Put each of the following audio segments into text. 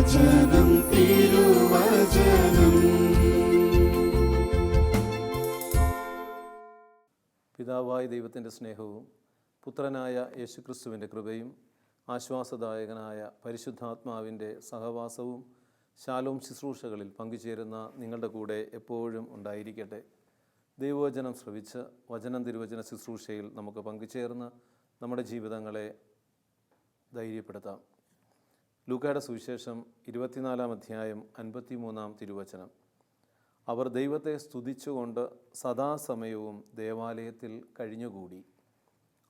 തിരുവചനം തിരുവചനം. പിതാവായ ദൈവത്തിന്റെ സ്നേഹവും പുത്രനായ യേശുക്രിസ്തുവിന്റെ കൃപയും ആശ്വാസദായകനായ പരിശുദ്ധാത്മാവിന്റെ സഹവാസവും ശാലോം ശുശ്രൂഷകളിൽ പങ്കുചേരുന്ന നിങ്ങളുടെ കൂടെ എപ്പോഴും ഉണ്ടായിരിക്കട്ടെ. ദൈവവചനം ശ്രവിച്ച് വചനം തിരുവചന ശുശ്രൂഷയിൽ നമുക്ക് പങ്കുചേർന്ന് നമ്മുടെ ജീവിതങ്ങളെ ധൈര്യപ്പെടുത്താം. ലൂക്കയുടെ സുവിശേഷം ഇരുപത്തിനാലാം അധ്യായം അൻപത്തിമൂന്നാം തിരുവചനം. അവർ ദൈവത്തെ സ്തുതിച്ചുകൊണ്ട് സദാസമയവും ദേവാലയത്തിൽ കഴിഞ്ഞുകൂടി.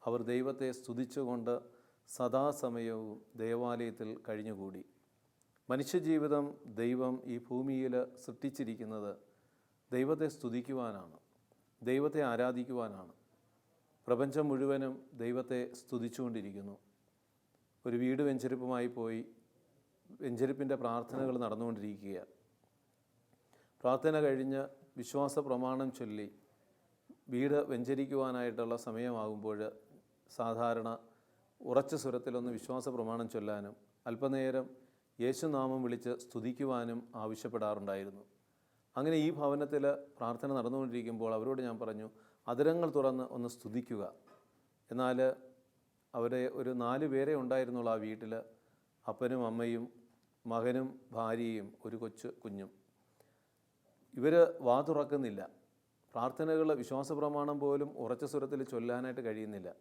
അവർ ദൈവത്തെ സ്തുതിച്ചുകൊണ്ട് സദാസമയവും ദേവാലയത്തിൽ കഴിഞ്ഞുകൂടി. മനുഷ്യജീവിതം ദൈവം ഈ ഭൂമിയിൽ സൃഷ്ടിച്ചിരിക്കുന്നത് ദൈവത്തെ സ്തുതിക്കുവാനാണ് ദൈവത്തെ ആരാധിക്കുവാനാണ്. പ്രപഞ്ചം മുഴുവനും ദൈവത്തെ സ്തുതിച്ചുകൊണ്ടിരിക്കുന്നു. ഒരു വീട് വെഞ്ചരിപ്പുമായി പോയി വെഞ്ചരിപ്പിന്റെ പ്രാർത്ഥനകൾ നടന്നുകൊണ്ടിരിക്കുക പ്രാർത്ഥന കഴിഞ്ഞ് വിശ്വാസ പ്രമാണം ചൊല്ലി വീട് വെഞ്ചരിക്കുവാനായിട്ടുള്ള സമയമാകുമ്പോൾ സാധാരണ ഉറച്ച സ്വരത്തിലൊന്ന് വിശ്വാസ പ്രമാണം ചൊല്ലാനും അല്പനേരം യേശുനാമം വിളിച്ച് സ്തുതിക്കുവാനും ആവശ്യപ്പെടാറുണ്ടായിരുന്നു. അങ്ങനെ ഈ ഭവനത്തിൽ പ്രാർത്ഥന നടന്നുകൊണ്ടിരിക്കുമ്പോൾ അവരോട് ഞാൻ പറഞ്ഞു അതിരങ്ങൾ തുറന്ന് ഒന്ന് സ്തുതിക്കുക. എന്നാൽ അവരെ ഒരു നാല് പേരെ ഉണ്ടായിരുന്നുള്ളൂ ആ വീട്ടിൽ അപ്പനും അമ്മയും മകനും ഭാര്യയും ഒരു കൊച്ചു കുഞ്ഞും. ഇവർ വാ തുറക്കുന്നില്ല. പ്രാർത്ഥനകൾ വിശ്വാസ പ്രമാണം പോലും ഉറച്ച സ്വരത്തിൽ ചൊല്ലാനായിട്ട് കഴിയുന്നില്ല.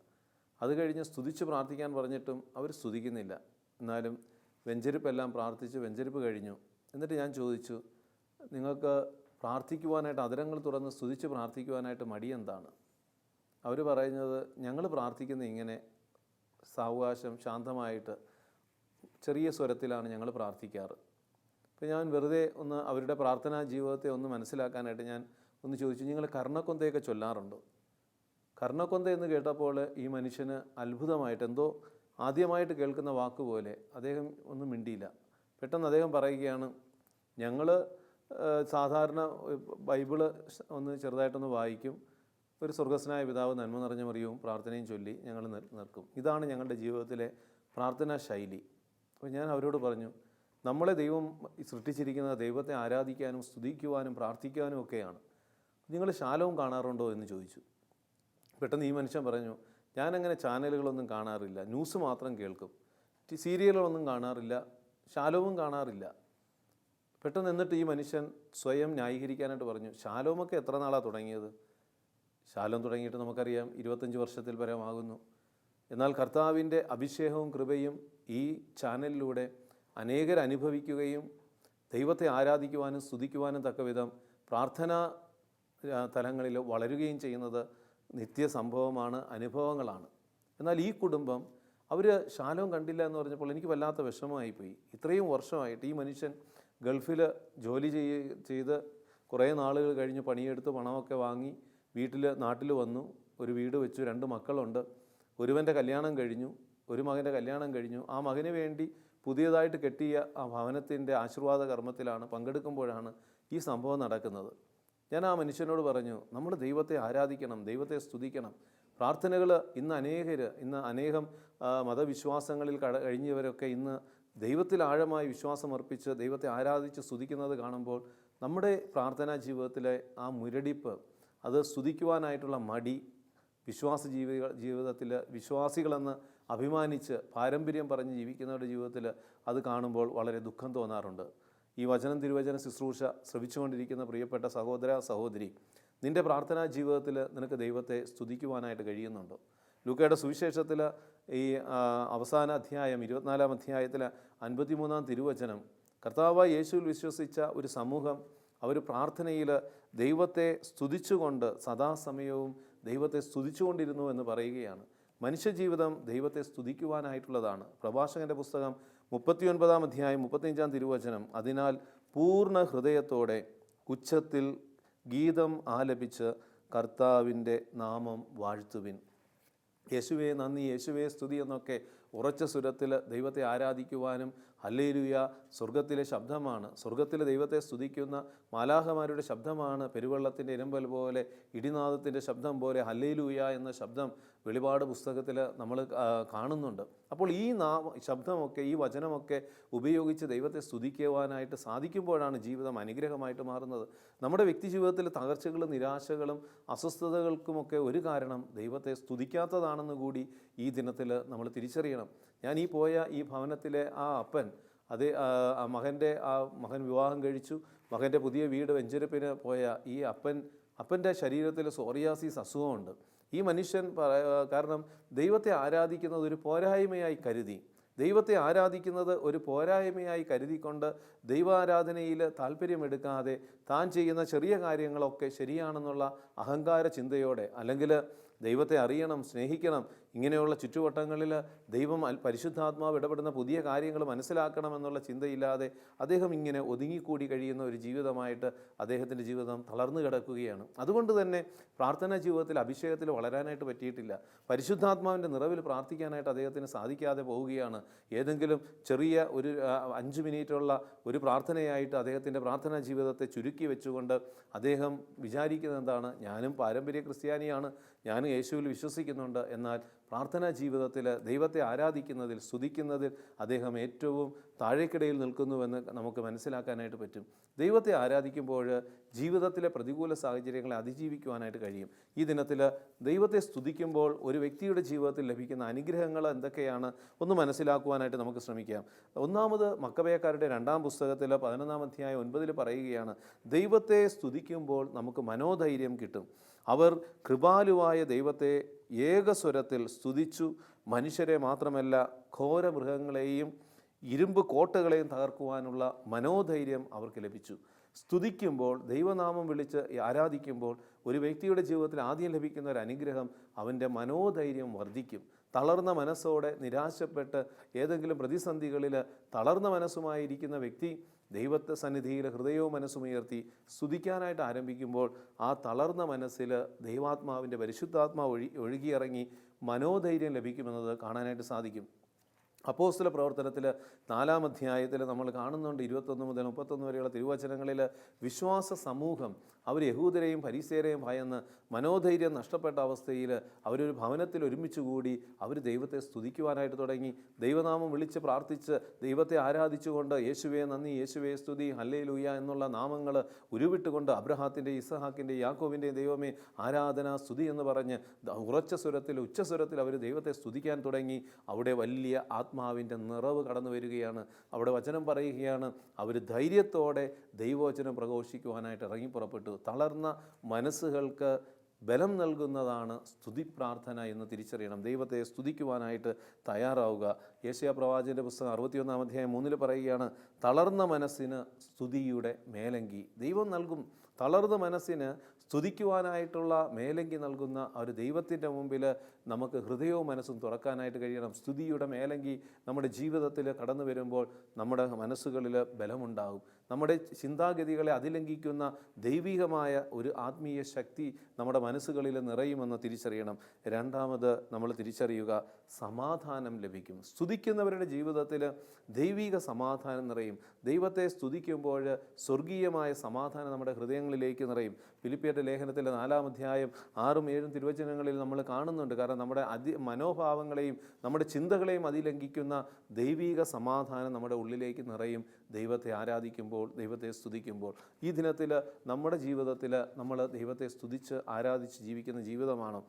അത് കഴിഞ്ഞ് സ്തുതിച്ച് പ്രാർത്ഥിക്കാൻ പറഞ്ഞിട്ടും അവർ സ്തുതിക്കുന്നില്ല. എന്നാലും വെഞ്ചരിപ്പെല്ലാം പ്രാർത്ഥിച്ച് വെഞ്ചരിപ്പ് കഴിഞ്ഞു. എന്നിട്ട് ഞാൻ ചോദിച്ചു നിങ്ങൾക്ക് പ്രാർത്ഥിക്കുവാനായിട്ട് അതിരങ്ങൾ തുറന്ന് സ്തുതിച്ച് പ്രാർത്ഥിക്കുവാനായിട്ട് മടി എന്താണ് അവർ പറയുന്നത് ഞങ്ങൾ പ്രാർത്ഥിക്കുന്ന ഇങ്ങനെ സാവകാശം ശാന്തമായിട്ട് ചെറിയ സ്വരത്തിലാണ് ഞങ്ങൾ പ്രാർത്ഥിക്കാറ്. അപ്പോൾ ഞാൻ വെറുതെ ഒന്ന് അവരുടെ പ്രാർത്ഥനാ ജീവിതത്തെ ഒന്ന് മനസ്സിലാക്കാനായിട്ട് ഞാൻ ഒന്ന് ചോദിച്ചു നിങ്ങൾ കർണക്കൊന്തയൊക്കെ ചൊല്ലാറുണ്ടോ? കർണക്കൊന്ത എന്ന് കേട്ടപ്പോൾ ഈ മനുഷ്യന് അത്ഭുതമായിട്ട് എന്തോ ആദ്യമായിട്ട് കേൾക്കുന്ന വാക്ക് പോലെ അദ്ദേഹം ഒന്നും മിണ്ടിയില്ല. പെട്ടെന്ന് അദ്ദേഹം പറയുകയാണ് ഞങ്ങൾ സാധാരണ ബൈബിൾ ഒന്ന് ചെറുതായിട്ടൊന്ന് വായിക്കും ഒരു സ്വർഗസ്നായ പിതാവ് നന്മ നിറഞ്ഞ മറിയവും പ്രാർത്ഥനയും ചൊല്ലി ഞങ്ങൾ നിൽക്കും ഇതാണ് ഞങ്ങളുടെ ജീവിതത്തിലെ പ്രാർത്ഥനാ ശൈലി. അപ്പോൾ ഞാൻ അവരോട് പറഞ്ഞു നമ്മളെ ദൈവം സൃഷ്ടിച്ചിരിക്കുന്നത് ദൈവത്തെ ആരാധിക്കാനും സ്തുതിക്കുവാനും പ്രാർത്ഥിക്കുവാനും ഒക്കെയാണ്. നിങ്ങൾ ശാലവും കാണാറുണ്ടോ? എന്ന് ചോദിച്ചു. പെട്ടെന്ന് ഈ മനുഷ്യൻ പറഞ്ഞു ഞാനങ്ങനെ ചാനലുകളൊന്നും കാണാറില്ല. ന്യൂസ് മാത്രം കേൾക്കും. സീരിയലുകളൊന്നും കാണാറില്ല. ശാലവും കാണാറില്ല. പെട്ടെന്ന് എന്നിട്ട് ഈ മനുഷ്യൻ സ്വയം ന്യായീകരിക്കാനായിട്ട് പറഞ്ഞു ശാലോമൊക്കെ എത്ര നാളാണ് തുടങ്ങിയത്? ശാലോം തുടങ്ങിയിട്ട് നമുക്കറിയാം ഇരുപത്തഞ്ച് വർഷത്തിൽ പരമാകുന്നു. എന്നാൽ കർത്താവിന്റെ അഭിഷേകവും കൃപയും ഈ ചാനലിലൂടെ അനേകർ അനുഭവിക്കുകയും ദൈവത്തെ ആരാധിക്കുവാനും സ്തുതിക്കുവാനും തക്കവിധം പ്രാർത്ഥനാ തലങ്ങളിൽ വളരുകയും ചെയ്യുന്നത് നിത്യസംഭവമാണ് അനുഭവങ്ങളാണ്. എന്നാൽ ഈ കുടുംബം അവർ ശാലവും കണ്ടില്ല എന്ന് പറഞ്ഞപ്പോൾ എനിക്ക് വല്ലാത്ത വിഷമമായിപ്പോയി. ഇത്രയും വർഷമായിട്ട് ഈ മനുഷ്യൻ ഗൾഫിൽ ജോലി ചെയ്യ ചെയ്ത് കുറേ നാളുകൾ കഴിഞ്ഞ് പണിയെടുത്ത് പണമൊക്കെ വാങ്ങി വീട്ടിൽ നാട്ടിൽ വന്നു ഒരു വീട് വെച്ചു രണ്ട് മക്കളുണ്ട്. ഒരുവന്റെ കല്യാണം കഴിഞ്ഞു ഒരു മകന്റെ കല്യാണം കഴിഞ്ഞു. ആ മകന് വേണ്ടി പുതിയതായിട്ട് കെട്ടിയ ആ ഭവനത്തിന്റെ ആശീർവാദ കർമ്മത്തിലാണ് പങ്കെടുക്കുമ്പോഴാണ് ഈ സംഭവം നടക്കുന്നത്. ഞാൻ ആ മനുഷ്യനോട് പറഞ്ഞു നമ്മൾ ദൈവത്തെ ആരാധിക്കണം ദൈവത്തെ സ്തുതിക്കണം. പ്രാർത്ഥനകൾ ഇന്ന് അനേകർ ഇന്ന് അനേകം മതവിശ്വാസങ്ങളിൽ കട കഴിഞ്ഞവരൊക്കെ ഇന്ന് ദൈവത്തിൽ ആഴമായി വിശ്വാസം അർപ്പിച്ച് ദൈവത്തെ ആരാധിച്ച് സ്തുതിക്കുന്നത് കാണുമ്പോൾ നമ്മുടെ പ്രാർത്ഥനാ ജീവിതത്തിലെ ആ മുരടിപ്പ് അത് സ്തുതിക്കുവാനായിട്ടുള്ള മടി വിശ്വാസ ജീവിത ജീവിതത്തിൽ വിശ്വാസികളെന്ന് അഭിമാനിച്ച് പാരമ്പര്യം പറഞ്ഞ് ജീവിക്കുന്നവരുടെ ജീവിതത്തിൽ അത് കാണുമ്പോൾ വളരെ ദുഃഖം തോന്നാറുണ്ട്. ഈ വചനം തിരുവചന ശുശ്രൂഷ ശ്രവിച്ചുകൊണ്ടിരിക്കുന്ന പ്രിയപ്പെട്ട സഹോദര സഹോദരി നിന്റെ പ്രാർത്ഥനാ ജീവിതത്തിൽ നിനക്ക് ദൈവത്തെ സ്തുതിക്കുവാനായിട്ട് കഴിയുന്നുണ്ടോ. ലൂക്കയുടെ സുവിശേഷത്തിൽ ഈ അവസാന അധ്യായം ഇരുപത്തിനാലാം അധ്യായത്തിൽ അൻപത്തിമൂന്നാം തിരുവചനം കർത്താവായ യേശുവിൽ വിശ്വസിച്ച ഒരു സമൂഹം അവർ പ്രാർത്ഥനയിൽ ദൈവത്തെ സ്തുതിച്ചുകൊണ്ട് സദാസമയവും ദൈവത്തെ സ്തുതിച്ചുകൊണ്ടിരുന്നു എന്ന് പറയുകയാണ്. മനുഷ്യജീവിതം ദൈവത്തെ സ്തുതിക്കുവാനായിട്ടുള്ളതാണ്. പ്രഭാഷകന്റെ പുസ്തകം മുപ്പത്തിയൊൻപതാം അധ്യായം മുപ്പത്തിയഞ്ചാം തിരുവചനം. അതിനാൽ പൂർണ ഹൃദയത്തോടെ ഉച്ചത്തിൽ ഗീതം ആലപിച്ച് കർത്താവിന്റെ നാമം വാഴ്ത്തുവിൻ. യേശുവേ നന്ദി. യേശുവേ സ്തുതി എന്നൊക്കെ ഉറച്ച സ്വരത്തിൽ ദൈവത്തെ ആരാധിക്കുവാനും ഹല്ലേലൂയ. സ്വർഗത്തിലെ ശബ്ദമാണ്. സ്വർഗത്തിലെ ദൈവത്തെ സ്തുതിക്കുന്ന മാലാഹമാരുടെ ശബ്ദമാണ്. പെരുവെള്ളത്തിന്റെ ഇരമ്പൽ പോലെ ഇടിനാദത്തിന്റെ ശബ്ദം പോലെ ഹല്ലേലൂയ എന്ന ശബ്ദം വെളിപാട് പുസ്തകത്തിൽ നമ്മൾ കാണുന്നുണ്ട്. അപ്പോൾ ഈ നാമ ശബ്ദമൊക്കെ ഈ വചനമൊക്കെ ഉപയോഗിച്ച് ദൈവത്തെ സ്തുതിക്കുവാനായിട്ട് സാധിക്കുമ്പോഴാണ് ജീവിതം അനുഗ്രഹമായിട്ട് മാറുന്നത്. നമ്മുടെ വ്യക്തി ജീവിതത്തിൽ തകർച്ചകളും നിരാശകളും അസ്വസ്ഥതകൾക്കുമൊക്കെ ഒരു കാരണം ദൈവത്തെ സ്തുതിക്കാത്തതാണെന്ന് കൂടി ഈ ദിനത്തിൽ നമ്മൾ തിരിച്ചറിയണം. ഞാൻ ഈ പോയ ഈ ഭവനത്തിലെ ആ അപ്പൻ അത് മകന്റെ ആ മകൻ വിവാഹം കഴിച്ചു. മകന്റെ പുതിയ വീട് വെഞ്ചരിപ്പിന് പോയ ഈ അപ്പൻ അപ്പന്റെ ശരീരത്തിൽ സോറിയാസിസ് അസുഖമുണ്ട്. ഈ മനുഷ്യൻ കാരണം ദൈവത്തെ ആരാധിക്കുന്നത് ഒരു പോരായ്മയായി കരുതി. ദൈവത്തെ ആരാധിക്കുന്നത് ഒരു പോരായ്മയായി കരുതിക്കൊണ്ട് ദൈവാരാധനയിൽ താല്പര്യമെടുക്കാതെ താൻ ചെയ്യുന്ന ചെറിയ കാര്യങ്ങളൊക്കെ ശരിയാണെന്നുള്ള അഹങ്കാര ചിന്തയോടെ അല്ലെങ്കിൽ ദൈവത്തെ അറിയണം സ്നേഹിക്കണം ഇങ്ങനെയുള്ള ചുറ്റുവട്ടങ്ങളിൽ ദൈവം പരിശുദ്ധാത്മാവ് ഇടപെടുന്ന പുതിയ കാര്യങ്ങൾ മനസ്സിലാക്കണമെന്നുള്ള ചിന്തയില്ലാതെ അദ്ദേഹം ഇങ്ങനെ ഒതുങ്ങിക്കൂടി കഴിയുന്ന ഒരു ജീവിതമായിട്ട് അദ്ദേഹത്തിന്റെ ജീവിതം തളർന്നു കിടക്കുകയാണ്. അതുകൊണ്ട് തന്നെ പ്രാർത്ഥനാ ജീവിതത്തിൽ അഭിഷേകത്തിൽ വളരാനായിട്ട് പറ്റിയിട്ടില്ല. പരിശുദ്ധാത്മാവിന്റെ നിറവിൽ പ്രാർത്ഥിക്കാനായിട്ട് അദ്ദേഹത്തിന് സാധിക്കാതെ പോവുകയാണ്. ഏതെങ്കിലും ചെറിയ ഒരു അഞ്ച് മിനിറ്റുള്ള ഒരു പ്രാർത്ഥനയായിട്ട് അദ്ദേഹത്തിന്റെ പ്രാർത്ഥനാ ജീവിതത്തെ ചുരുക്കി വെച്ചുകൊണ്ട് അദ്ദേഹം വിചാരിക്കുന്നത് എന്താണ്? ഞാനും പാരമ്പര്യ ക്രിസ്ത്യാനിയാണ്. ഞാൻ യേശുവിൽ വിശ്വസിക്കുന്നുണ്ട്. എന്നാൽ പ്രാർത്ഥനാ ജീവിതത്തിൽ ദൈവത്തെ ആരാധിക്കുന്നതിൽ സ്തുതിക്കുന്നതിൽ അദ്ദേഹം ഏറ്റവും താഴേക്കിടയിൽ നിൽക്കുന്നുവെന്ന് നമുക്ക് മനസ്സിലാക്കാനായിട്ട് പറ്റും. ദൈവത്തെ ആരാധിക്കുമ്പോൾ ജീവിതത്തിലെ പ്രതികൂല സാഹചര്യങ്ങളെ അതിജീവിക്കുവാനായിട്ട് കഴിയും. ഈ ദിനത്തിൽ ദൈവത്തെ സ്തുതിക്കുമ്പോൾ ഒരു വ്യക്തിയുടെ ജീവിതത്തിൽ ലഭിക്കുന്ന അനുഗ്രഹങ്ങൾ എന്തൊക്കെയാണ് ഒന്ന് മനസ്സിലാക്കുവാനായിട്ട് നമുക്ക് ശ്രമിക്കാം. ഒന്നാമത് മക്കബയക്കാരുടെ രണ്ടാം പുസ്തകത്തിൽ പതിനൊന്നാം അധ്യായം ഒൻപതിൽ പറയുകയാണ് ദൈവത്തെ സ്തുതിക്കുമ്പോൾ നമുക്ക് മനോധൈര്യം കിട്ടും. അവർ കൃപാലുവായ ദൈവത്തെ ഏകസ്വരത്തിൽ സ്തുതിച്ചു. മനുഷ്യരെ മാത്രമല്ല ഘോരമൃഗങ്ങളെയും ഇരുമ്പ് കോട്ടകളെയും തകർക്കുവാനുള്ള മനോധൈര്യം അവർക്ക് ലഭിച്ചു. സ്തുതിക്കുമ്പോൾ ദൈവനാമം വിളിച്ച് ആരാധിക്കുമ്പോൾ ഒരു വ്യക്തിയുടെ ജീവിതത്തിൽ ആദ്യം ലഭിക്കുന്ന ഒരു അനുഗ്രഹം അവന്റെ മനോധൈര്യം വർദ്ധിക്കും. തളർന്ന മനസ്സോടെ നിരാശപ്പെട്ട് ഏതെങ്കിലും പ്രതിസന്ധികളിൽ തളർന്ന മനസ്സുമായിരിക്കുന്ന വ്യക്തി ദൈവത്തെ സന്നിധിയിൽ ഹൃദയവും മനസ്സും ഉയർത്തി സ്തുതിക്കാനായിട്ട് ആരംഭിക്കുമ്പോൾ ആ തളർന്ന മനസ്സിൽ ദൈവാത്മാവിന്റെ പരിശുദ്ധാത്മാവ് ഒഴി ഒഴുകിയിറങ്ങി മനോധൈര്യം ലഭിക്കുമെന്നത് കാണാനായിട്ട് സാധിക്കും. അപ്പോസ്തല പ്രവർത്തനത്തിൽ നാലാം അധ്യായത്തിൽ നമ്മൾ കാണുന്നുണ്ട് ഇരുപത്തൊന്ന് മുതൽ മുപ്പത്തൊന്ന് വരെയുള്ള തിരുവചനങ്ങളിൽ വിശ്വാസ സമൂഹം അവർ യഹൂദരെയും പരീസേരെയും ഭയന്ന് മനോധൈര്യം നഷ്ടപ്പെട്ട അവസ്ഥയിൽ അവരൊരു ഭവനത്തിൽ ഒരുമിച്ച് കൂടി അവർ ദൈവത്തെ സ്തുതിക്കുവാനായിട്ട് തുടങ്ങി. ദൈവനാമം വിളിച്ച് പ്രാർത്ഥിച്ച് ദൈവത്തെ ആരാധിച്ചുകൊണ്ട് യേശുവേ നന്ദി യേശുവേ സ്തുതി ഹല്ലേ ലൂയ എന്നുള്ള നാമങ്ങൾ ഉരുവിട്ടുകൊണ്ട് അബ്രഹാത്തിന്റെ ഇസഹാക്കിന്റെ യാക്കോവിന്റെ ദൈവമേ ആരാധന സ്തുതി എന്ന് പറഞ്ഞ് ഉറച്ച സ്വരത്തിൽ ഉച്ചസ്വരത്തിൽ അവർ ദൈവത്തെ സ്തുതിക്കാൻ തുടങ്ങി. അവിടെ വലിയ ആത്മാവിന്റെ നിറവ് കടന്നു വരികയാണ്. അവിടെ വചനം പറയുകയാണ്. അവർ ധൈര്യത്തോടെ ദൈവവചനം പ്രഘോഷിക്കുവാനായിട്ട് ഇറങ്ങി പുറപ്പെട്ടു തളർന്ന മനസ്സുകൾക്ക് ബലം നൽകുന്നതാണ് സ്തുതി പ്രാർത്ഥന എന്ന് തിരിച്ചറിയണം. ദൈവത്തെ സ്തുതിക്കുവാനായിട്ട് തയ്യാറാവുക. യേശയ പ്രവാചന്റെ പുസ്തകം അറുപത്തിയൊന്നാം അധ്യായം മൂന്നിൽ പറയുകയാണ് തളർന്ന മനസ്സിന് സ്തുതിയുടെ മേലങ്കി. ദൈവം നൽകും. തളർന്ന മനസ്സിന് സ്തുതിക്കുവാനായിട്ടുള്ള മേലങ്കി നൽകുന്ന ഒരു ദൈവത്തിന്റെ മുമ്പിൽ നമുക്ക് ഹൃദയവും മനസ്സും തുറക്കാനായിട്ട് കഴിയണം. സ്തുതിയുടെ മേലങ്കി നമ്മുടെ ജീവിതത്തിൽ കടന്നു വരുമ്പോൾ നമ്മുടെ മനസ്സുകളിൽ ബലമുണ്ടാകും. നമ്മുടെ ചിന്താഗതികളെ അതിലംഘിക്കുന്ന ദൈവികമായ ഒരു ആത്മീയ ശക്തി നമ്മുടെ മനസ്സുകളിൽ നിറയുമെന്ന് തിരിച്ചറിയണം. രണ്ടാമത് നമ്മൾ തിരിച്ചറിയുക സമാധാനം ലഭിക്കും. സ്തുതിക്കുന്നവരുടെ ജീവിതത്തിൽ ദൈവിക സമാധാനം നിറയും. ദൈവത്തെ സ്തുതിക്കുമ്പോൾ സ്വർഗീയമായ സമാധാനം നമ്മുടെ ഹൃദയങ്ങളിലേക്ക് നിറയും. ഫിലിപ്പിയുടെ ലേഖനത്തിലെ നാലാം അധ്യായം ആറും ഏഴും തിരുവചനങ്ങളിൽ നമ്മൾ കാണുന്നുണ്ട്. കാരണം നമ്മുടെ അതി മനോഭാവങ്ങളെയും നമ്മുടെ ചിന്തകളെയും അതിലംഘിക്കുന്ന ദൈവീക സമാധാനം നമ്മുടെ ഉള്ളിലേക്ക് നിറയും. ദൈവത്തെ ആരാധിക്കുമ്പോൾ ദൈവത്തെ സ്തുതിക്കുമ്പോൾ. ഈ ദിനത്തിൽ നമ്മുടെ ജീവിതത്തിൽ നമ്മൾ ദൈവത്തെ സ്തുതിച്ച് ആരാധിച്ച് ജീവിക്കുന്ന ജീവിതമാണ്?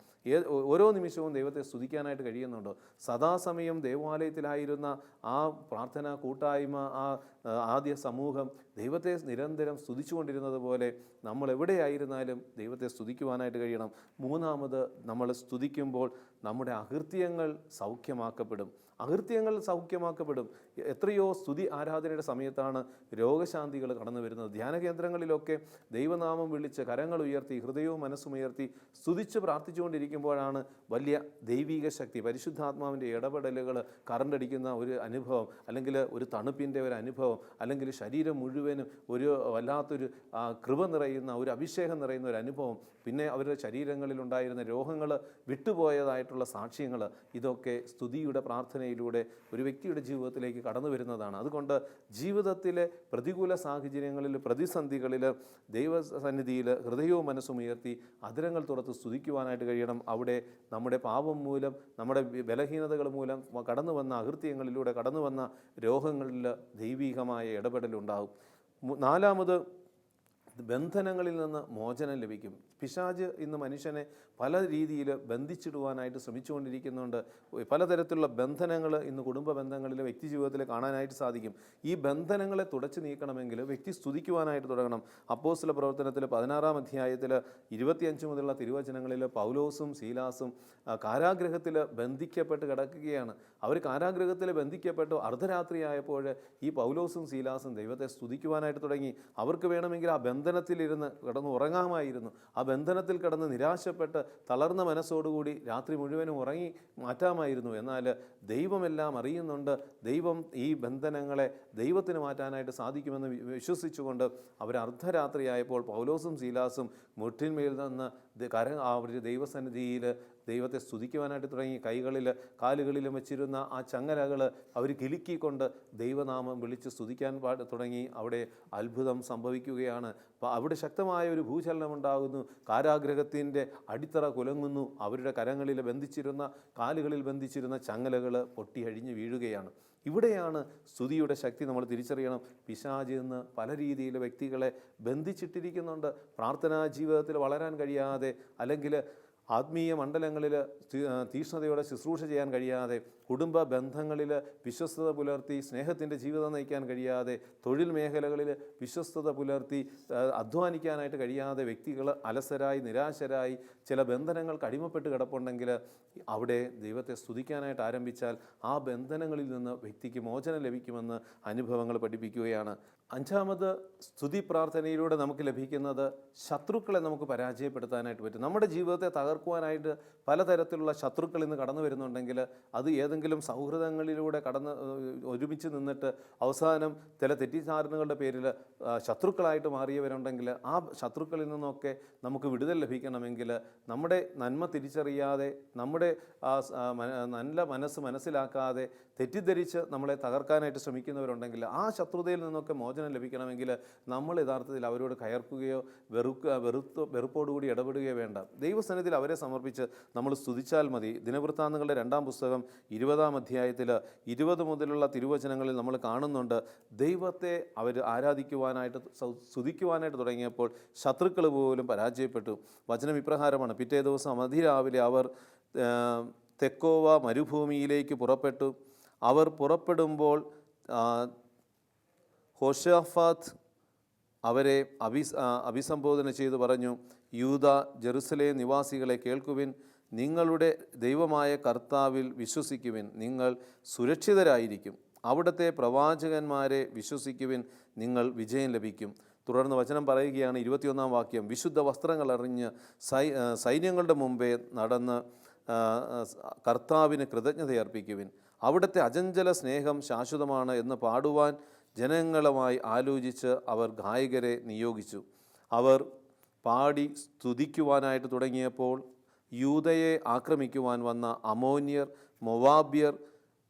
ഓരോ നിമിഷവും ദൈവത്തെ സ്തുതിക്കാനായിട്ട് കഴിയുന്നുണ്ടോ? സദാസമയം ദേവാലയത്തിലായിരുന്ന ആ പ്രാർത്ഥന കൂട്ടായ്മ ആ, ആദ്യ സമൂഹം ദൈവത്തെ നിരന്തരം സ്തുതിച്ചുകൊണ്ടിരുന്നത് പോലെ നമ്മൾ എവിടെയായിരുന്നാലും ദൈവത്തെ സ്തുതിക്കുവാനായിട്ട് കഴിയണം. മൂന്നാമത് നമ്മൾ സ്തുതിക്കുമ്പോൾ നമ്മുടെ അകൃത്യങ്ങൾ സൗഖ്യമാക്കപ്പെടും. അകൃത്യങ്ങൾ സൗഖ്യമാക്കപ്പെടും. എത്രയോ സ്തുതി ആരാധനയുടെ സമയത്താണ് രോഗശാന്തികൾ കടന്നു വരുന്നത്. ധ്യാന കേന്ദ്രങ്ങളിലൊക്കെ ദൈവനാമം വിളിച്ച് കരങ്ങൾ ഉയർത്തി ഹൃദയവും മനസ്സും ഉയർത്തി സ്തുതിച്ച് പ്രാർത്ഥിച്ചുകൊണ്ടിരിക്കുമ്പോഴാണ് വലിയ ദൈവിക ശക്തി. പരിശുദ്ധാത്മാവിന്റെ ഇടപെടലുകൾ കറണ്ടടിക്കുന്ന ഒരു അനുഭവം അല്ലെങ്കിൽ ഒരു തണുപ്പിന്റെ ഒരു അനുഭവം അല്ലെങ്കിൽ ശരീരം മുഴുവനും ഒരു വല്ലാത്തൊരു കൃപ നിറയുന്ന ഒരു അഭിഷേകം നിറയുന്ന ഒരു അനുഭവം പിന്നെ അവരുടെ ശരീരങ്ങളിലുണ്ടായിരുന്ന രോഗങ്ങൾ വിട്ടുപോയതായിട്ടുള്ള സാക്ഷ്യങ്ങൾ ഇതൊക്കെ സ്തുതിയുടെ പ്രാർത്ഥനയിലൂടെ ഒരു വ്യക്തിയുടെ ജീവിതത്തിലേക്ക് കടന്നു വരുന്നതാണ്. അതുകൊണ്ട് ജീവിതത്തിലെ പ്രതികൂല സാഹചര്യങ്ങളിൽ പ്രതിസന്ധികളിൽ ദൈവസന്നിധിയിൽ ഹൃദയവും മനസ്സും ഉയർത്തി അതിരങ്ങൾ തുറത്ത് സ്തുതിക്കുവാനായിട്ട് കഴിയണം. അവിടെ നമ്മുടെ പാപം മൂലം നമ്മുടെ ബലഹീനതകൾ മൂലം കടന്നു വന്ന അകൃത്യങ്ങളിലൂടെ കടന്നു വന്ന രോഗങ്ങളിൽ ദൈവികമായ ഇടപെടലുണ്ടാകും. നാലാമത് ബന്ധനങ്ങളിൽ നിന്ന് മോചനം ലഭിക്കും. പിശാജ് ഇന്ന് മനുഷ്യനെ പല രീതിയിൽ ബന്ധിച്ചിടുവാനായിട്ട് ശ്രമിച്ചുകൊണ്ടിരിക്കുന്നുണ്ട്. പലതരത്തിലുള്ള ബന്ധനങ്ങൾ ഇന്ന് കുടുംബ ബന്ധങ്ങളിൽ വ്യക്തി ജീവിതത്തിൽ കാണാനായിട്ട് സാധിക്കും. ഈ ബന്ധനങ്ങളെ തുടച്ചു നീക്കണമെങ്കിൽ വ്യക്തി സ്തുതിക്കുവാനായിട്ട് തുടങ്ങണം. അപ്പോസ്ല പ്രവർത്തനത്തിൽ പതിനാറാം അധ്യായത്തിൽ ഇരുപത്തിയഞ്ച് മുതലുള്ള തിരുവചനങ്ങളിൽ പൗലോസും സീലാസും ആ, കാരാഗ്രഹത്തിൽ ബന്ധിക്കപ്പെട്ട് കിടക്കുകയാണ്. അവർ കാരാഗ്രഹത്തിൽ ബന്ധിക്കപ്പെട്ടു. അർദ്ധരാത്രിയായപ്പോൾ ഈ പൗലോസും സീലാസും ദൈവത്തെ സ്തുതിക്കുവാനായിട്ട് തുടങ്ങി. അവർക്ക് വേണമെങ്കിൽ ആ ബന്ധനത്തിലിരുന്ന് കിടന്ന് ഉറങ്ങാമായിരുന്നു ആ ബന്ധനത്തിൽ കിടന്ന് നിരാശപ്പെട്ട് തളർന്ന മനസ്സോടുകൂടി രാത്രി മുഴുവനും ഉറങ്ങി മാറ്റാമായിരുന്നു. എന്നാൽ ദൈവമെല്ലാം അറിയുന്നുണ്ട്. ദൈവം ഈ ബന്ധനങ്ങളെ ദൈവത്തിന് മാറ്റാനായിട്ട് സാധിക്കുമെന്ന് വിശ്വസിച്ചുകൊണ്ട് അവർ അർദ്ധരാത്രിയായപ്പോൾ പൗലോസും സീലാസും മുട്ടിന്മേൽ നിന്ന് കര അവർ ദൈവസന്നിധിയിൽ ദൈവത്തെ സ്തുതിക്കുവാനായിട്ട് തുടങ്ങി. കൈകളിൽ കാലുകളിലും വെച്ചിരുന്ന ആ ചങ്ങലകൾ അവർ കിലുക്കിക്കൊണ്ട് ദൈവനാമം വിളിച്ച് സ്തുതിക്കാൻ തുടങ്ങി. അവിടെ അത്ഭുതം സംഭവിക്കുകയാണ്. അവിടെ ശക്തമായ ഒരു ഭൂചലനം ഉണ്ടാകുന്നു. കാരാഗ്രഹത്തിന്റെ അടിത്തറ കുലങ്ങുന്നു. അവരുടെ കരങ്ങളിൽ ബന്ധിച്ചിരുന്ന കാലുകളിൽ ബന്ധിച്ചിരുന്ന ചങ്ങലകൾ പൊട്ടിയഴിഞ്ഞ് വീഴുകയാണ്. ഇവിടെയാണ് സ്തുതിയുടെ ശക്തി നമ്മൾ തിരിച്ചറിയണം. പിശാജ് എന്ന് പല രീതിയിൽ വ്യക്തികളെ ബന്ധിച്ചിട്ടിരിക്കുന്നുണ്ട്. പ്രാർത്ഥനാ ജീവിതത്തിൽ വളരാൻ കഴിയാതെ അല്ലെങ്കിൽ ആത്മീയ മണ്ഡലങ്ങളിൽ തീഷ്ണതയോടെ ശുശ്രൂഷ ചെയ്യാൻ കഴിയാതെ കുടുംബ ബന്ധങ്ങളിൽ വിശ്വസ്തത പുലർത്തി സ്നേഹത്തിന്റെ ജീവിതം നയിക്കാൻ കഴിയാതെ തൊഴിൽ മേഖലകളിൽ വിശ്വസ്തത പുലർത്തി അധ്വാനിക്കാനായിട്ട് കഴിയാതെ വ്യക്തികൾ അലസരായി നിരാശരായി ചില ബന്ധനങ്ങൾക്ക് അടിമപ്പെട്ട് കിടപ്പുണ്ടെങ്കിൽ അവിടെ ദൈവത്തെ സ്തുതിക്കാനായിട്ട് ആരംഭിച്ചാൽ ആ ബന്ധനങ്ങളിൽ നിന്ന് വ്യക്തിക്ക് മോചനം ലഭിക്കുമെന്ന് അനുഭവങ്ങൾ പഠിപ്പിക്കുകയാണ്. അഞ്ചാമത് സ്തുതി പ്രാർത്ഥനയിലൂടെ നമുക്ക് ലഭിക്കുന്നത് ശത്രുക്കളെ നമുക്ക് പരാജയപ്പെടുത്താനായിട്ട് പറ്റും. നമ്മുടെ ജീവിതത്തെ തകർക്കുവാനായിട്ട് പലതരത്തിലുള്ള ശത്രുക്കൾ ഇന്ന് കടന്നു വരുന്നുണ്ടെങ്കിൽ അത് ഏതെങ്കിലും സൗഹൃദങ്ങളിലൂടെ കടന്ന് ഒരുമിച്ച് നിന്നിട്ട് അവസാനം ചില തെറ്റിദ്ധാരണകളുടെ പേരിൽ ശത്രുക്കളായിട്ട് മാറിയവരുണ്ടെങ്കിൽ ആ ശത്രുക്കളിൽ നിന്നൊക്കെ നമുക്ക് വിടുതൽ ലഭിക്കണമെങ്കിൽ നമ്മുടെ നന്മ തിരിച്ചറിയാതെ നമ്മുടെ നല്ല മനസ്സ് മനസ്സിലാക്കാതെ തെറ്റിദ്ധരിച്ച് നമ്മളെ തകർക്കാനായിട്ട് ശ്രമിക്കുന്നവരുണ്ടെങ്കിൽ ആ ശത്രുതയിൽ നിന്നൊക്കെ മോചനം ലഭിക്കണമെങ്കിൽ നമ്മൾ യഥാർത്ഥത്തിൽ അവരോട് കയർക്കുകയോ വെറുക്കുക വെറുത്ത് വെറുപ്പോടുകൂടി ഇടപെടുകയോ വേണ്ട. ദൈവസന്നിധിയിൽ അവരെ സമർപ്പിച്ച് നമ്മൾ സ്തുതിച്ചാൽ മതി. ദിനവൃത്താന്തങ്ങളുടെ രണ്ടാം പുസ്തകം ഇരുപതാം അധ്യായത്തിൽ ഇരുപത് മുതലുള്ള തിരുവചനങ്ങളിൽ നമ്മൾ കാണുന്നുണ്ട്. ദൈവത്തെ അവർ ആരാധിക്കുവാനായിട്ട് സ്തുതിക്കുവാനായിട്ട് തുടങ്ങിയപ്പോൾ ശത്രുക്കൾ പോലും പരാജയപ്പെട്ടു. വചനം ഇപ്രകാരമാണ്. പിറ്റേ ദിവസം അതിരാവിലെ അവർ തെക്കോവ മരുഭൂമിയിലേക്ക് പുറപ്പെട്ടു. അവർ പുറപ്പെടുമ്പോൾ ഹോഷഫാത്ത് അവരെ അഭി അഭിസംബോധന ചെയ്തു പറഞ്ഞു യൂത ജെറുസലേം നിവാസികളെ കേൾക്കുവിൻ നിങ്ങളുടെ ദൈവമായ കർത്താവിൽ വിശ്വസിക്കുവിൻ നിങ്ങൾ സുരക്ഷിതരായിരിക്കും. അവിടുത്തെ പ്രവാചകന്മാരെ വിശ്വസിക്കുവിൻ നിങ്ങൾ വിജയം ലഭിക്കും. തുടർന്ന് വചനം പറയുകയാണ് ഇരുപത്തിയൊന്നാം വാക്യം. വിശുദ്ധ വസ്ത്രങ്ങൾ അറിഞ്ഞ് സൈ സൈന്യങ്ങളുടെ മുമ്പേ നടന്ന് കർത്താവിന് കൃതജ്ഞതയർപ്പിക്കുവിൻ. അവിടുത്തെ അജഞ്ചല സ്നേഹം ശാശ്വതമാണ് എന്ന് പാടുവാൻ ജനങ്ങളുമായി ആലോചിച്ച് അവർ ഗായകരെ നിയോഗിച്ചു. അവർ പാടി സ്തുതിക്കുവാനായിട്ട് തുടങ്ങിയപ്പോൾ യൂതയെ ആക്രമിക്കുവാൻ വന്ന അമോന്യർ മൊവാബ്യർ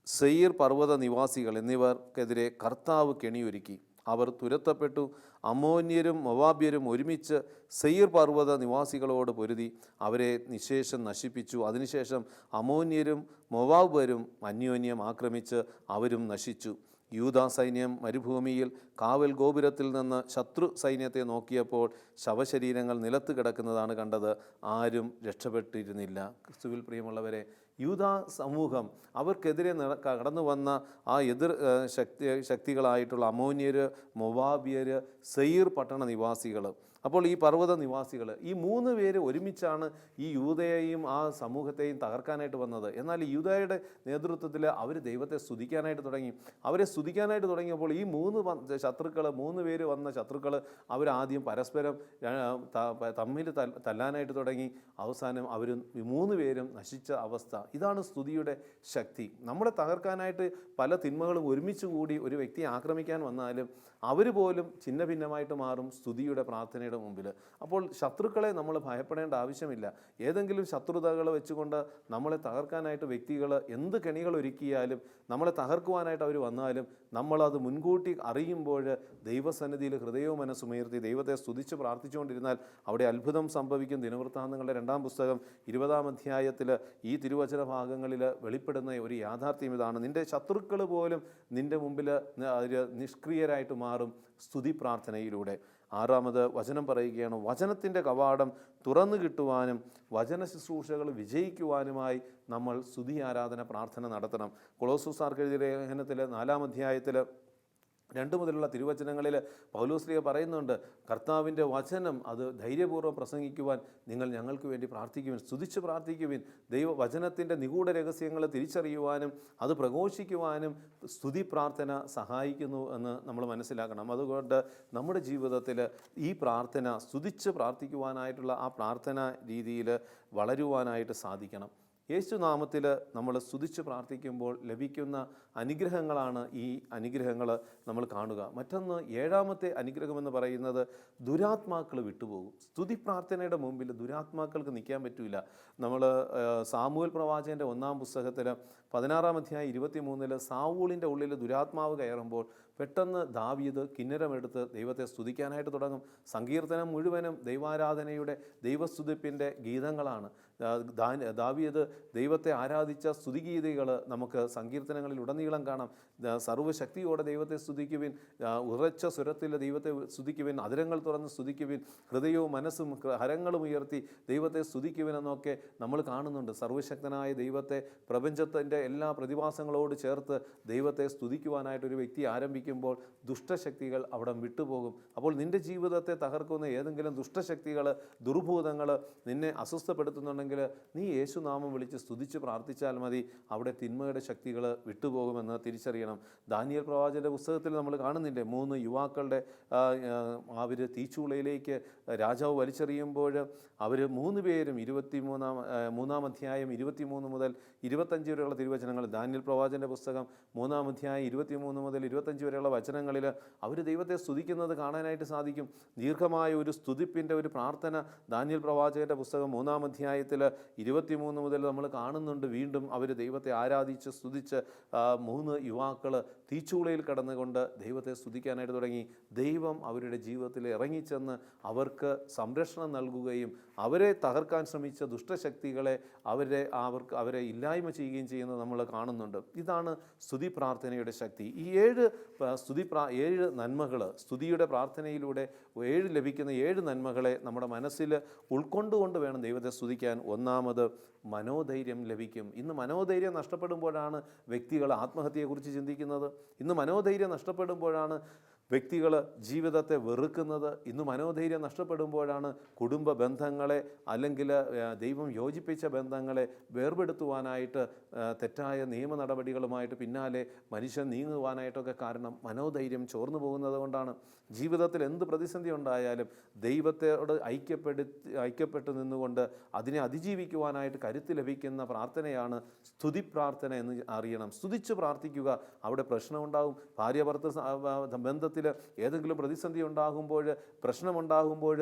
സെയ്ർ പർവത നിവാസികൾ എന്നിവർക്കെതിരെ കർത്താവ് കെണിയൊരുക്കി. അവർ തുരത്തപ്പെട്ടു. അമോന്യരും മൊവാബ്യരും ഒരുമിച്ച് സെയ്യർ പർവത നിവാസികളോട് പൊരുതി അവരെ നിശേഷം നശിപ്പിച്ചു. അതിനുശേഷം അമോന്യരും മൊവാബരും അന്യോന്യം ആക്രമിച്ച് അവരും നശിച്ചു. യൂദാ സൈന്യം മരുഭൂമിയിൽ കാവൽ ഗോപുരത്തിൽ നിന്ന് ശത്രു സൈന്യത്തെ നോക്കിയപ്പോൾ ശവശരീരങ്ങൾ നിലത്ത് കിടക്കുന്നതാണ് കണ്ടത്. ആരും രക്ഷപ്പെട്ടിരുന്നില്ല. ക്രിസ്തുവിൽ പ്രിയമുള്ളവരെ യൂദാ സമൂഹം അവർക്കെതിരെ കടന്നു വന്ന ആ എതിർ ശക്തി ശക്തികളായിട്ടുള്ള അമോന്യർ മൊവാബിയർ സെയ്ർ പട്ടണ നിവാസികൾ അപ്പോൾ ഈ പർവത നിവാസികൾ ഈ മൂന്ന് പേര് ഒരുമിച്ചാണ് ഈ യൂതയെയും ആ സമൂഹത്തെയും തകർക്കാനായിട്ട് വന്നത്. എന്നാൽ യൂതയുടെ നേതൃത്വത്തിൽ അവർ ദൈവത്തെ സ്തുതിക്കാനായിട്ട് തുടങ്ങി. അവരെ സ്തുതിക്കാനായിട്ട് തുടങ്ങിയപ്പോൾ ഈ മൂന്ന് ശത്രുക്കൾ മൂന്ന് പേര് വന്ന ശത്രുക്കൾ അവരാദ്യം പരസ്പരം തമ്മിൽ തല്ലാനായിട്ട് തുടങ്ങി. അവസാനം അവർ മൂന്ന് പേരും നശിച്ച അവസ്ഥ. ഇതാണ് സ്തുതിയുടെ ശക്തി. നമ്മളെ തകർക്കാനായിട്ട് പല തിന്മകളും ഒരുമിച്ച് കൂടി ഒരു വ്യക്തിയെ ആക്രമിക്കാൻ വന്നാലും അവർ പോലും ഛിന്ന ഭിന്നമായിട്ട് മാറും സ്തുതിയുടെ പ്രാർത്ഥനയുടെ പ്രാർത്ഥനയുടെ മുമ്പിൽ അപ്പോൾ ശത്രുക്കളെ നമ്മൾ ഭയപ്പെടേണ്ട ആവശ്യമില്ല. ഏതെങ്കിലും ശത്രുതകൾ വെച്ചുകൊണ്ട് നമ്മളെ തകർക്കാനായിട്ട് വ്യക്തികൾ എന്ത് കെണികൾ ഒരുക്കിയാലും നമ്മളെ തകർക്കുവാനായിട്ട് അവർ വന്നാലും നമ്മളത് മുൻകൂട്ടി അറിയുമ്പോൾ ദൈവസന്നിധിയിൽ ഹൃദയവും മനസ്സുമുയർത്തി ദൈവത്തെ സ്തുതിച്ച് പ്രാർത്ഥിച്ചുകൊണ്ടിരുന്നാൽ അവിടെ അത്ഭുതം സംഭവിക്കും. ദിനവൃത്താന്തങ്ങളുടെ രണ്ടാം പുസ്തകം ഇരുപതാം അധ്യായത്തിൽ ഈ തിരുവചന ഭാഗങ്ങളിൽ വെളിപ്പെടുന്ന ഒരു യാഥാർത്ഥ്യം ഇതാണ്. നിന്റെ ശത്രുക്കൾ പോലും നിന്റെ മുമ്പിൽ നിഷ്ക്രിയരായിട്ട് മാറും. സ്തുതി പ്രാർത്ഥനയിലൂടെ. ആറാമത് വചനം പറയുകയാണ് വചനത്തിന്റെ കവാടം തുറന്നു കിട്ടുവാനും വചന ശുശ്രൂഷകൾ വിജയിക്കുവാനുമായി നമ്മൾ സ്തുതി ആരാധന പ്രാർത്ഥന നടത്തണം. കൊളോസുസാർക്ക് ലേഖനത്തിൽ നാലാം അധ്യായത്തിൽ രണ്ട് മുതലുള്ള തിരുവചനങ്ങളിൽ പൗലോസ്ലിയ പറയുന്നുണ്ട് കർത്താവിന്റെ വചനം അത് ധൈര്യപൂർവം പ്രസംഗിക്കുവാൻ നിങ്ങൾ ഞങ്ങൾക്ക് വേണ്ടി പ്രാർത്ഥിക്കുവിൻ സ്തുതിച്ച് പ്രാർത്ഥിക്കുവിൻ. ദൈവ വചനത്തിന്റെ നിഗൂഢ രഹസ്യങ്ങൾ തിരിച്ചറിയുവാനും അത് പ്രഘോഷിക്കുവാനും സ്തുതി പ്രാർത്ഥന സഹായിക്കുന്നു എന്ന് നമ്മൾ മനസ്സിലാക്കണം. അതുകൊണ്ട് നമ്മുടെ ജീവിതത്തിൽ ഈ പ്രാർത്ഥന സ്തുതിച്ച് പ്രാർത്ഥിക്കുവാനായിട്ടുള്ള ആ പ്രാർത്ഥന രീതിയിൽ വളരുവാനായിട്ട് സാധിക്കണം. യേശു നാമത്തിൽ നമ്മൾ സ്തുതിച്ച് പ്രാർത്ഥിക്കുമ്പോൾ ലഭിക്കുന്ന അനുഗ്രഹങ്ങളാണ് ഈ അനുഗ്രഹങ്ങൾ നമ്മൾ കാണുക. മറ്റൊന്ന് ഏഴാമത്തെ അനുഗ്രഹമെന്ന് പറയുന്നത് ദുരാത്മാക്കൾ വിട്ടുപോകും. സ്തുതി പ്രാർത്ഥനയുടെ മുമ്പിൽ ദുരാത്മാക്കൾക്ക് നിൽക്കാൻ പറ്റില്ല നമ്മൾ സാമൂഹൽ പ്രവാചകന്റെ ഒന്നാം പുസ്തകത്തിൽ പതിനാറാം അധ്യായം ഇരുപത്തി മൂന്നിൽ സാവൂളിന്റെ ഉള്ളിൽ ദുരാത്മാവ് കയറുമ്പോൾ പെട്ടെന്ന് ദാവീദ് കിന്നരമെടുത്ത് ദൈവത്തെ സ്തുതിക്കാനായിട്ട് തുടങ്ങും. സങ്കീർത്തനം മുഴുവനും ദൈവാരാധനയുടെ ദൈവസ്തുതിപ്പിന്റെ ഗീതങ്ങളാണ്. ആ, ദാ- ദാവിയത് ദൈവത്തെ ആരാധിച്ച സ്തുതിഗീതികൾ നമുക്ക് സങ്കീർത്തനങ്ങളിൽ ഉടനീളം കാണാം. സർവശക്തിയോടെ ദൈവത്തെ സ്തുതിക്കുവിൻ ഉറച്ച സ്വരത്തിൽ ദൈവത്തെ സ്തുതിക്കുവിൻ അതിരങ്ങൾ തുറന്ന് സ്തുതിക്കുവിൻ ഹൃദയവും മനസ്സും ഹരങ്ങളും ഉയർത്തി ദൈവത്തെ സ്തുതിക്കുവിൻ എന്നൊക്കെ നമ്മൾ കാണുന്നുണ്ട്. സർവശക്തനായ ദൈവത്തെ പ്രപഞ്ചത്തിന്റെ എല്ലാ പ്രതിഭാസങ്ങളോട് ചേർത്ത് ദൈവത്തെ സ്തുതിക്കുവാനായിട്ട് ഒരു വ്യക്തി ആരംഭിക്കുമ്പോൾ ദുഷ്ടശക്തികൾ അവിടെ വിട്ടുപോകും. അപ്പോൾ നിന്റെ ജീവിതത്തെ തകർക്കുന്ന ഏതെങ്കിലും ദുഷ്ടശക്തികൾ ദുർഭൂതങ്ങൾ നിന്നെ അസ്വസ്ഥപ്പെടുത്തുന്നുണ്ടെങ്കിൽ നീ യേശുനാമം വിളിച്ച് സ്തുതിച്ച് പ്രാർത്ഥിച്ചാൽ മതി. അവിടെ തിന്മയുടെ ശക്തികൾ വിട്ടുപോകുമെന്ന് തിരിച്ചറിയണം. ദാനിയൽ പ്രവാചന്റെ പുസ്തകത്തിൽ നമ്മൾ കാണുന്നില്ലേ? മൂന്ന് യുവാക്കളുടെ അവർ തീച്ചുളയിലേക്ക് രാജാവ് വലിച്ചെറിയുമ്പോൾ അവർ മൂന്ന് പേരും ഇരുപത്തി മൂന്നാം മൂന്നാം അധ്യായം ഇരുപത്തി മൂന്ന് മുതൽ ഇരുപത്തഞ്ച് വരെയുള്ള തിരുവചനങ്ങൾ. ദാനിയൽ പ്രവാചന്റെ പുസ്തകം മൂന്നാം അധ്യായം ഇരുപത്തിമൂന്ന് മുതൽ ഇരുപത്തഞ്ച് വരെയുള്ള വചനങ്ങളിൽ അവർ ദൈവത്തെ സ്തുതിക്കുന്നത് കാണാനായിട്ട് സാധിക്കും. ദീർഘമായ ഒരു സ്തുതിപ്പിന്റെ ഒരു പ്രാർത്ഥന ദാനിയൽ പ്രവാചകന്റെ പുസ്തകം മൂന്നാം അധ്യായത്തിൽ ഇരുപത്തിമൂന്ന് മുതൽ നമ്മൾ കാണുന്നുണ്ട്. വീണ്ടും അവർ ദൈവത്തെ ആരാധിച്ച് സ്തുതിച്ച് മൂന്ന് യുവാക്കൾ തീച്ചൂളയിൽ കടന്നുകൊണ്ട് ദൈവത്തെ സ്തുതിക്കാനായിട്ട് തുടങ്ങി. ദൈവം അവരുടെ ജീവിതത്തിൽ ഇറങ്ങിച്ചെന്ന് അവർക്ക് സംരക്ഷണം നൽകുകയും അവരെ തകർക്കാൻ ശ്രമിച്ച ദുഷ്ടശക്തികളെ അവരെ അവർക്ക് അവരെ ഇല്ലായ്മ ചെയ്യുകയും ചെയ്യുന്നത് നമ്മൾ കാണുന്നുണ്ട്. ഇതാണ് സ്തുതി പ്രാർത്ഥനയുടെ ശക്തി. ഈ ഏഴ് സ്തുതി പ്രാ ഏഴ് നന്മകൾ സ്തുതിയുടെ പ്രാർത്ഥനയിലൂടെ ഏഴ് ലഭിക്കുന്ന ഏഴ് നന്മകളെ നമ്മുടെ മനസ്സിൽ ഉൾക്കൊണ്ടുകൊണ്ട് വേണം ദൈവത്തെ സ്തുതിക്കാൻ. ഒന്നാമത് മനോധൈര്യം ലഭിക്കും. ഇന്ന് മനോധൈര്യം നഷ്ടപ്പെടുമ്പോഴാണ് വ്യക്തികൾ ആത്മഹത്യയെക്കുറിച്ച് ചിന്തിക്കുന്നത്. ഇന്ന് മനോധൈര്യം നഷ്ടപ്പെടുമ്പോഴാണ് വ്യക്തികൾ ജീവിതത്തെ വെറുക്കുന്നത് ഇന്ന് മനോധൈര്യം നഷ്ടപ്പെടുമ്പോഴാണ് കുടുംബ ബന്ധങ്ങളെ അല്ലെങ്കിൽ ദൈവം യോജിപ്പിച്ച ബന്ധങ്ങളെ വേർപെടുത്തുവാനായിട്ട് തെറ്റായ നിയമ നടപടികളുമായിട്ട് പിന്നാലെ മനുഷ്യൻ നീങ്ങുവാനായിട്ടൊക്കെ കാരണം മനോധൈര്യം ചോർന്നു പോകുന്നത് കൊണ്ടാണ്. ജീവിതത്തിൽ എന്ത് പ്രതിസന്ധി ഉണ്ടായാലും ദൈവത്തോട് ഐക്യപ്പെടുത്തി ഐക്യപ്പെട്ടു നിന്നുകൊണ്ട് അതിനെ അതിജീവിക്കുവാനായിട്ട് കരുത്ത് ലഭിക്കുന്ന പ്രാർത്ഥനയാണ് സ്തുതി പ്രാർത്ഥന എന്ന് അറിയണം. സ്തുതിച്ച് പ്രാർത്ഥിക്കുക. അവിടെ പ്രശ്നമുണ്ടാകും ഭാര്യ ഭർത്തൃ സ- ബന്ധത്തിൽ ഏതെങ്കിലും പ്രതിസന്ധി ഉണ്ടാകുമ്പോൾ പ്രശ്നമുണ്ടാകുമ്പോൾ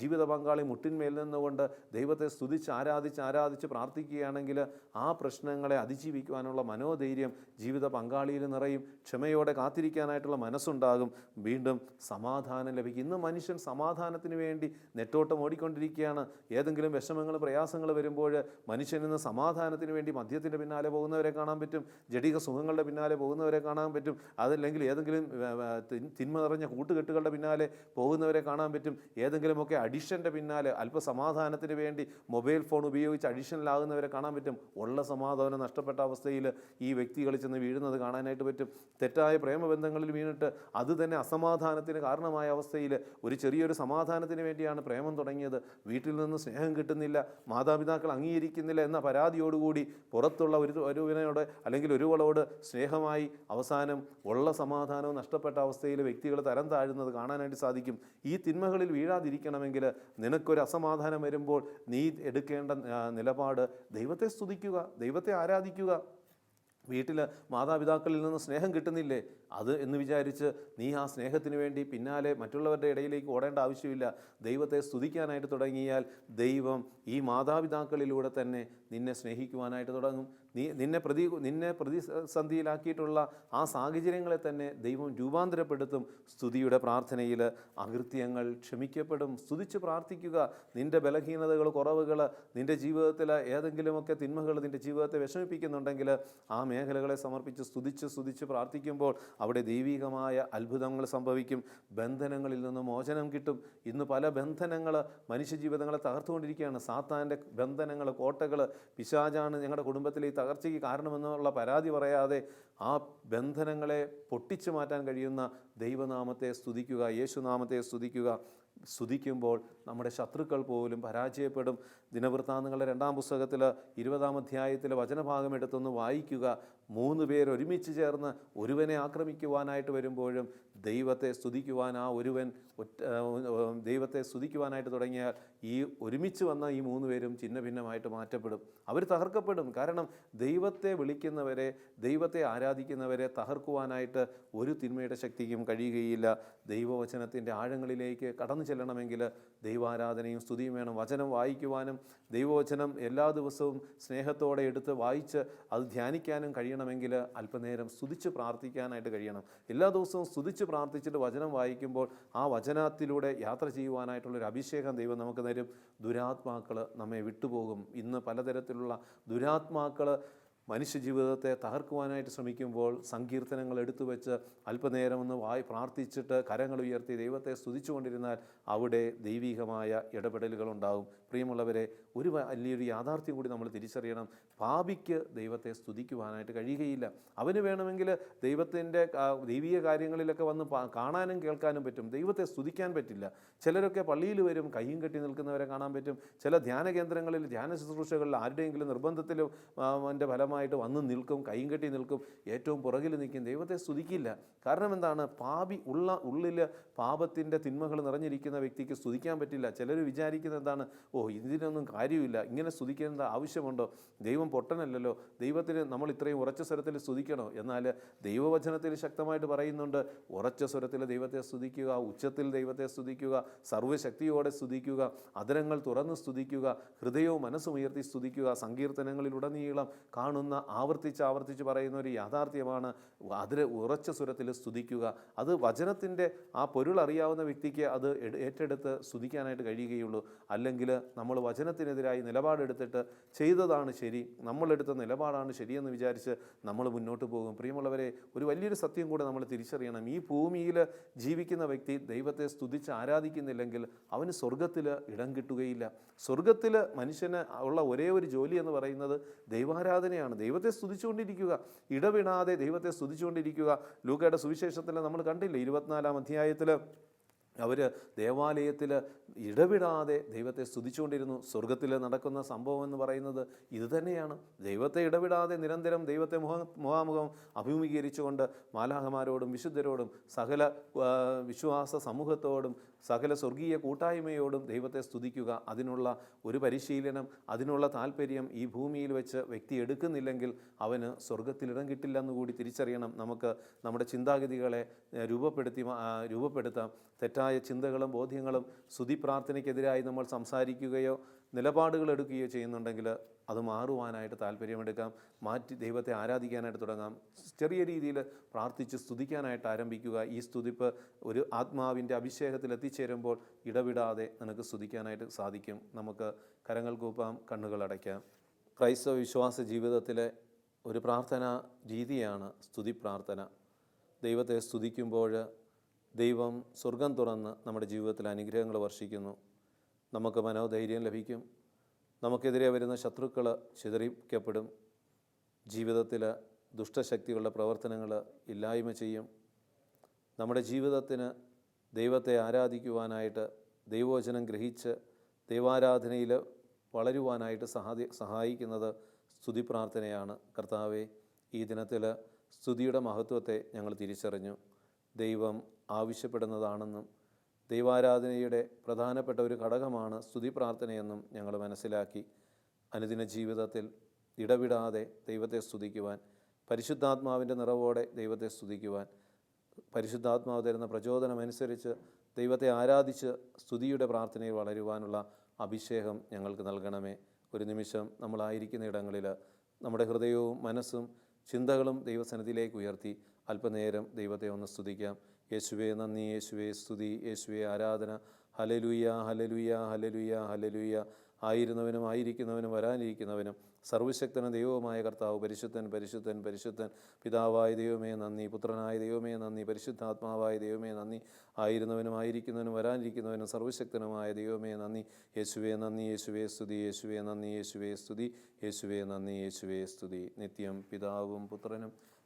ജീവിത പങ്കാളി മുട്ടിന്മേൽ നിന്നുകൊണ്ട് ദൈവത്തെ സ്തുതിച്ച് ആരാധിച്ച് ആരാധിച്ച് പ്രാർത്ഥിക്കുകയാണെങ്കിൽ ആ പ്രശ്നങ്ങളെ അതിജീവിക്കുവാനുള്ള മനോധൈര്യം ജീവിത പങ്കാളിയിൽ നിറയും. ക്ഷമയോടെ കാത്തിരിക്കാനായിട്ടുള്ള മനസ്സുണ്ടാകും. വീണ്ടും സമാധാനം ലഭിക്കും. ഇന്ന് മനുഷ്യൻ സമാധാനത്തിന് വേണ്ടി നെറ്റോട്ടം ഓടിക്കൊണ്ടിരിക്കുകയാണ്. ഏതെങ്കിലും വിഷമങ്ങൾ പ്രയാസങ്ങൾ വരുമ്പോൾ മനുഷ്യൻ ഇന്ന് സമാധാനത്തിന് വേണ്ടി മദ്യത്തിന്റെ പിന്നാലെ പോകുന്നവരെ കാണാൻ പറ്റും. ജടിക സുഖങ്ങളുടെ പിന്നാലെ പോകുന്നവരെ കാണാൻ പറ്റും. അതല്ലെങ്കിൽ ഏതെങ്കിലും തിന്മ നിറഞ്ഞ കൂട്ടുകെട്ടുകളുടെ പിന്നാലെ പോകുന്നവരെ കാണാൻ പറ്റും. ഏതെങ്കിലുമൊക്കെ അഡിഷന്റെ പിന്നാലെ അല്പസമാധാനത്തിന് വേണ്ടി മൊബൈൽ ഫോൺ ഉപയോഗിച്ച് അഡിഷനിലാകുന്നവരെ കാണാൻ പറ്റും. ഉള്ള സമാധാനം നഷ്ടപ്പെട്ട അവസ്ഥയിൽ ഈ വ്യക്തികൾ ചെന്ന് വീഴുന്നത് കാണാനായിട്ട് പറ്റും. തെറ്റായ പ്രേമബന്ധങ്ങളിൽ വീണിട്ട് അത് തന്നെ അസമാധാനത്തിന് കാരണമായ അവസ്ഥയിൽ ഒരു ചെറിയൊരു സമാധാനത്തിന് വേണ്ടിയാണ് പ്രേമം തുടങ്ങിയത്. വീട്ടിൽ നിന്ന് സ്നേഹം കിട്ടുന്നില്ല മാതാപിതാക്കൾ അംഗീകരിക്കുന്നില്ല എന്ന പരാതിയോടുകൂടി പുറത്തുള്ള ഒരു ഒരുവിനോട് അല്ലെങ്കിൽ ഒരുവളോട് സ്നേഹമായി അവസാനം ഉള്ള സമാധാനവും നഷ്ടപ്പെട്ട അവസ്ഥയിൽ വ്യക്തികൾ തരം താഴുന്നത് കാണാനായിട്ട് സാധിക്കും. ഈ തിന്മകളിൽ വീഴാതിരിക്കണമെങ്കിൽ നിനക്കൊരു അസമാധാനം വരുമ്പോൾ നീ എടുക്കേണ്ട നിലപാട് ദൈവത്തെ സ്തുതിക്കുക ദൈവത്തെ ആരാധിക്കുക. വീട്ടിൽ മാതാപിതാക്കളിൽ നിന്ന് സ്നേഹം കിട്ടുന്നില്ലേ? അത് എന്ന് വിചാരിച്ച് നീ ആ സ്നേഹത്തിന് വേണ്ടി പിന്നാലെ മറ്റുള്ളവരുടെ ഇടയിലേക്ക് ഓടേണ്ട ആവശ്യമില്ല. ദൈവത്തെ സ്തുതിക്കാനായിട്ട് തുടങ്ങിയാൽ ദൈവം ഈ മാതാപിതാക്കളിലൂടെ തന്നെ നിന്നെ സ്നേഹിക്കുവാനായിട്ട് തുടങ്ങും. നീ നിന്നെ പ്രതി നിന്നെ പ്രതിസന്ധിയിലാക്കിയിട്ടുള്ള ആ സാഹചര്യങ്ങളെ തന്നെ ദൈവം രൂപാന്തരപ്പെടുത്തും. സ്തുതിയുടെ പ്രാർത്ഥനയിൽ അകൃത്യങ്ങൾ ക്ഷമിക്കപ്പെടും. സ്തുതിച്ച് പ്രാർത്ഥിക്കുക. നിന്റെ ബലഹീനതകൾ കുറവുകൾ നിന്റെ ജീവിതത്തിൽ ഏതെങ്കിലുമൊക്കെ തിന്മകൾ നിന്റെ ജീവിതത്തെ വിഷമിപ്പിക്കുന്നുണ്ടെങ്കിൽ ആ മേഖലകളെ സമർപ്പിച്ച് സ്തുതിച്ച് സ്തുതിച്ച് പ്രാർത്ഥിക്കുമ്പോൾ അവിടെ ദൈവികമായ അത്ഭുതങ്ങൾ സംഭവിക്കും. ബന്ധനങ്ങളിൽ നിന്ന് മോചനം കിട്ടും. ഇന്ന് പല ബന്ധനങ്ങൾ മനുഷ്യജീവിതങ്ങളെ തകർത്തുകൊണ്ടിരിക്കുകയാണ്. സാത്താന്റെ ബന്ധനങ്ങൾ കോട്ടകൾ പിശാചാണ് ഞങ്ങളുടെ കുടുംബത്തിലെ ഈ തകർച്ചയ്ക്ക് കാരണമെന്നുള്ള പരാതി പറയാതെ ആ ബന്ധനങ്ങളെ പൊട്ടിച്ചു മാറ്റാൻ കഴിയുന്ന ദൈവനാമത്തെ സ്തുതിക്കുക യേശുനാമത്തെ സ്തുതിക്കുക സ്തുതിക്കുമ്പോൾ നമ്മുടെ ശത്രുക്കൾ പോലും പരാജയപ്പെടും. ദിനവൃത്താന്തങ്ങളുടെ രണ്ടാം പുസ്തകത്തിൽ ഇരുപതാം അധ്യായത്തിലെ വചനഭാഗം എടുത്തൊന്ന് വായിക്കുക. മൂന്ന് പേർ ഒരുമിച്ച് ചേർന്ന് ഒരുവനെ ആക്രമിക്കുവാനായിട്ട് വരുമ്പോഴും ദൈവത്തെ സ്തുതിക്കുവാൻ ആ ഒരുവൻ ഒറ്റ ദൈവത്തെ സ്തുതിക്കുവാനായിട്ട് തുടങ്ങിയാൽ ഈ ഒരുമിച്ച് വന്ന ഈ മൂന്ന് പേരും ചിന്ന ഭിന്നമായിട്ട് മാറ്റപ്പെടും. അവർ തകർക്കപ്പെടും. കാരണം ദൈവത്തെ വിളിക്കുന്നവരെ ദൈവത്തെ ആരാധിക്കുന്നവരെ തകർക്കുവാനായിട്ട് ഒരു തിന്മയുടെ ശക്തിക്കും കഴിയുകയില്ല. ദൈവവചനത്തിന്റെ ആഴങ്ങളിലേക്ക് കടന്നു ചെല്ലണമെങ്കിൽ ദൈവാരാധനയും സ്തുതിയും വേണം. വചനം വായിക്കുവാനും ദൈവവചനം എല്ലാ ദിവസവും സ്നേഹത്തോടെ എടുത്ത് വായിച്ച് അത് ധ്യാനിക്കാനും കഴിയണമെങ്കിൽ അല്പനേരം സ്തുതിച്ച് പ്രാർത്ഥിക്കാനായിട്ട് കഴിയണം. എല്ലാ ദിവസവും സ്തുതിച്ച് പ്രാർത്ഥിച്ചിട്ട് വചനം വായിക്കുമ്പോൾ ആ വചനത്തിലൂടെ യാത്ര ചെയ്യുവാനായിട്ടുള്ളൊരു അഭിഷേകം ദൈവം നമുക്ക് തരും. ദുരാത്മാക്കൾ നമ്മെ വിട്ടുപോകും. ഇന്ന് പലതരത്തിലുള്ള ദുരാത്മാക്കൾ മനുഷ്യജീവിതത്തെ തകർക്കുവാനായിട്ട് ശ്രമിക്കുമ്പോൾ സങ്കീർത്തനങ്ങൾ എടുത്തു വെച്ച് അല്പനേരം ഒന്ന് വായി പ്രാർത്ഥിച്ചിട്ട് കരങ്ങൾ ഉയർത്തി ദൈവത്തെ സ്തുതിച്ചുകൊണ്ടിരുന്നാൽ അവിടെ ദൈവികമായ ഇടപെടലുകൾ ഉണ്ടാകും പ്രിയമുള്ളവരെ ഒരു വലിയൊരു യാഥാർത്ഥ്യം കൂടി നമ്മൾ തിരിച്ചറിയണം. പാപിക്ക് ദൈവത്തെ സ്തുതിക്കുവാനായിട്ട് കഴിയുകയില്ല. അവന് വേണമെങ്കിൽ ദൈവത്തിന്റെ ദൈവീയ കാര്യങ്ങളിലൊക്കെ വന്ന് കാണാനും കേൾക്കാനും പറ്റും. ദൈവത്തെ സ്തുതിക്കാൻ പറ്റില്ല. ചിലരൊക്കെ പള്ളിയിൽ വരും കയ്യും കെട്ടി നിൽക്കുന്നവരെ കാണാൻ പറ്റും. ചില ധ്യാന കേന്ദ്രങ്ങളിൽ ധ്യാന ശുശ്രൂഷകളിൽ ആരുടെയെങ്കിലും നിർബന്ധത്തിലും എന്റെ ഫലമായിട്ട് വന്ന് നിൽക്കും കയ്യും കെട്ടി നിൽക്കും ഏറ്റവും പുറകിൽ നിൽക്കും. ദൈവത്തെ സ്തുതിക്കില്ല. കാരണം എന്താണ്? പാപി ഉള്ള ഉള്ളിൽ പാപത്തിന്റെ തിന്മകൾ നിറഞ്ഞിരിക്കുന്ന വ്യക്തിക്ക് സ്തുതിക്കാൻ പറ്റില്ല. ചിലർ വിചാരിക്കുന്നത് എന്താണ്? ഓ ഇതിനൊന്നും കാര്യമില്ല. ഇങ്ങനെ സ്തുതിക്കേണ്ട ആവശ്യമുണ്ടോ? ദൈവം പൊട്ടനല്ലല്ലോ. ദൈവത്തിന് നമ്മൾ ഇത്രയും ഉറച്ച സ്വരത്തിൽ സ്തുതിക്കണോ? എന്നാൽ ദൈവവചനത്തിൽ ശക്തമായിട്ട് പറയുന്നുണ്ട് ഉറച്ച സ്വരത്തിൽ ദൈവത്തെ സ്തുതിക്കുക ഉച്ചത്തിൽ ദൈവത്തെ സ്തുതിക്കുക സർവശക്തിയോടെ സ്തുതിക്കുക അതരങ്ങൾ തുറന്ന് സ്തുതിക്കുക ഹൃദയവും മനസ്സും ഉയർത്തി സ്തുതിക്കുക സങ്കീർത്തനങ്ങളിലുടനീളം കാണുന്ന ആവർത്തിച്ച് ആവർത്തിച്ച് പറയുന്ന ഒരു യാഥാർത്ഥ്യമാണ് അതിരെ ഉറച്ച സ്വരത്തിൽ സ്തുതിക്കുക. അത് വചനത്തിന്റെ ആ പൊരുൾ അറിയാവുന്ന വ്യക്തിക്ക് അത് ഏറ്റെടുത്ത് സ്തുതിക്കാനായിട്ട് കഴിയുകയുള്ളൂ. അല്ലെങ്കിൽ നമ്മൾ വചനത്തിനെതിരായി നിലപാടെടുത്തിട്ട് ചെയ്തതാണ് ശരി നമ്മളെടുത്ത നിലപാടാണ് ശരിയെന്ന് വിചാരിച്ച് നമ്മൾ മുന്നോട്ട് പോകും. പ്രിയമുള്ളവരെ ഒരു വലിയൊരു സത്യം കൂടെ നമ്മൾ തിരിച്ചറിയണം. ഈ ഭൂമിയിൽ ജീവിക്കുന്ന വ്യക്തി ദൈവത്തെ സ്തുതിച്ച് ആരാധിക്കുന്നില്ലെങ്കിൽ അവന് സ്വർഗത്തിൽ ഇടം കിട്ടുകയില്ല. സ്വർഗത്തിൽ മനുഷ്യന് ഉള്ള ഒരേ ഒരു ജോലി എന്ന് പറയുന്നത് ദൈവാരാധനയാണ്. ദൈവത്തെ സ്തുതിച്ചുകൊണ്ടിരിക്കുക. ഇടവിടാതെ ദൈവത്തെ സ്തുതിച്ചുകൊണ്ടിരിക്കുക. ലൂക്കയുടെ സുവിശേഷത്തിൽ നമ്മൾ കണ്ടില്ലേ ഇരുപത്തിനാലാം അധ്യായത്തിൽ അവർ ദേവാലയത്തിൽ ഇടവിടാതെ ദൈവത്തെ സ്തുതിച്ചുകൊണ്ടിരുന്നു. സ്വർഗത്തിൽ നടക്കുന്ന സംഭവം എന്ന് പറയുന്നത് ഇതുതന്നെയാണ് ദൈവത്തെ ഇടവിടാതെ നിരന്തരം ദൈവത്തെ മുഖ മുഖാമുഖം അഭിമുഖീകരിച്ചുകൊണ്ട് മാലാഹമാരോടും വിശുദ്ധരോടും സകല വിശ്വാസ സമൂഹത്തോടും സകല സ്വർഗീയ കൂട്ടായ്മയോടും ദൈവത്തെ സ്തുതിക്കുക. അതിനുള്ള ഒരു പരിശീലനം അതിനുള്ള താല്പര്യം ഈ ഭൂമിയിൽ വെച്ച് വ്യക്തി എടുക്കുന്നില്ലെങ്കിൽ അവന് സ്വർഗത്തിൽ ഇടം കിട്ടില്ലെന്ന് കൂടി തിരിച്ചറിയണം. നമുക്ക് നമ്മുടെ ചിന്താഗതികളെ രൂപപ്പെടുത്തി രൂപപ്പെടുത്താം. തെറ്റായ ചിന്തകളും ബോധ്യങ്ങളും സ്തുതി പ്രാർത്ഥനയ്ക്കെതിരായി നമ്മൾ സംസാരിക്കുകയോ നിലപാടുകൾ എടുക്കുകയോ ചെയ്യുന്നുണ്ടെങ്കിൽ അത് മാറുവാനായിട്ട് താല്പര്യമെടുക്കാം. മാറ്റി ദൈവത്തെ ആരാധിക്കാനായിട്ട് തുടങ്ങാം. ചെറിയ രീതിയിൽ പ്രാർത്ഥിച്ച് സ്തുതിക്കാനായിട്ട് ആരംഭിക്കുക. ഈ സ്തുതിപ്പ് ഒരു ആത്മാവിന്റെ അഭിഷേകത്തിൽ എത്തിച്ചേരുമ്പോൾ ഇടവിടാതെ നിനക്ക് സ്തുതിക്കാനായിട്ട് സാധിക്കും. നമുക്ക് കരങ്ങൾ കൂപ്പാം കണ്ണുകൾ അടയ്ക്കാം. ക്രൈസ്തവ വിശ്വാസ ജീവിതത്തിലെ ഒരു പ്രാർത്ഥന രീതിയാണ് സ്തുതി പ്രാർത്ഥന ദൈവത്തെ സ്തുതിക്കുമ്പോൾ ദൈവം സ്വർഗം തുറന്ന് നമ്മുടെ ജീവിതത്തിൽ അനുഗ്രഹങ്ങൾ വർഷിക്കുന്നു. നമുക്ക് മനോധൈര്യം ലഭിക്കും. നമുക്കെതിരെ വരുന്ന ശത്രുക്കൾ ചിതറിക്കപ്പെടും. ജീവിതത്തിൽ ദുഷ്ടശക്തികളുടെ പ്രവർത്തനങ്ങൾ ഇല്ലായ്മ ചെയ്യും. നമ്മുടെ ജീവിതത്തിന് ദൈവത്തെ ആരാധിക്കുവാനായിട്ട് ദൈവവചനം ഗ്രഹിച്ച് ദൈവാരാധനയിൽ വളരുവാനായിട്ട് സഹായി സഹായിക്കുന്നത് സ്തുതി പ്രാർത്ഥനയാണ് കർത്താവെ ഈ ദിനത്തിൽ സ്തുതിയുടെ മഹത്വത്തെ ഞങ്ങൾ തിരിച്ചറിഞ്ഞു. ദൈവം ആവശ്യപ്പെടുന്നതാണെന്നും ദൈവാരാധനയുടെ പ്രധാനപ്പെട്ട ഒരു ഘടകമാണ് സ്തുതി പ്രാർത്ഥനയെന്നും ഞങ്ങൾ മനസ്സിലാക്കി. അനുദിന ജീവിതത്തിൽ ഇടവിടാതെ ദൈവത്തെ സ്തുതിക്കുവാൻ പരിശുദ്ധാത്മാവിന്റെ നിറവോടെ ദൈവത്തെ സ്തുതിക്കുവാൻ പരിശുദ്ധാത്മാവ് തരുന്ന പ്രചോദനമനുസരിച്ച് ദൈവത്തെ ആരാധിച്ച് സ്തുതിയുടെ പ്രാർത്ഥനയിൽ വളരുവാനുള്ള അഭിഷേകം ഞങ്ങൾക്ക് നൽകണമേ. ഒരു നിമിഷം നമ്മളായിരിക്കുന്ന ഇടങ്ങളിൽ നമ്മുടെ ഹൃദയവും മനസ്സും ചിന്തകളും ദൈവസന്നിധിയിലേക്ക് ഉയർത്തി അല്പനേരം ദൈവത്തെ ഒന്ന് സ്തുതിക്കാം. യേശുവേ നന്ദി യേശുവേ സ്തുതി യേശുവേ ആരാധന. ഹലലുയ ഹലലുയ ഹലലുയ ഹലലുയ ആയിരുന്നവനും ആയിരിക്കുന്നവനും വരാനിരിക്കുന്നവനും സർവശക്തനും ദൈവവുമായ കർത്താവ് പരിശുദ്ധൻ പരിശുദ്ധൻ പരിശുദ്ധൻ. പിതാവായ ദൈവമേ നന്ദി. പുത്രനായ ദൈവമേ നന്ദി. പരിശുദ്ധാത്മാവായ ദൈവമേ നന്ദി. ആയിരുന്നവനും ആയിരിക്കുന്നവനും വരാനിരിക്കുന്നവനും സർവശക്തനുമായ ദൈവമേ നന്ദി. യേശുവേ നന്ദി യേശുവേ സ്തുതി യേശുവേ നന്ദി യേശുവേ സ്തുതി യേശുവേ നന്ദി യേശുവേ സ്തുതി. നിത്യം പിതാവും പുത്രനും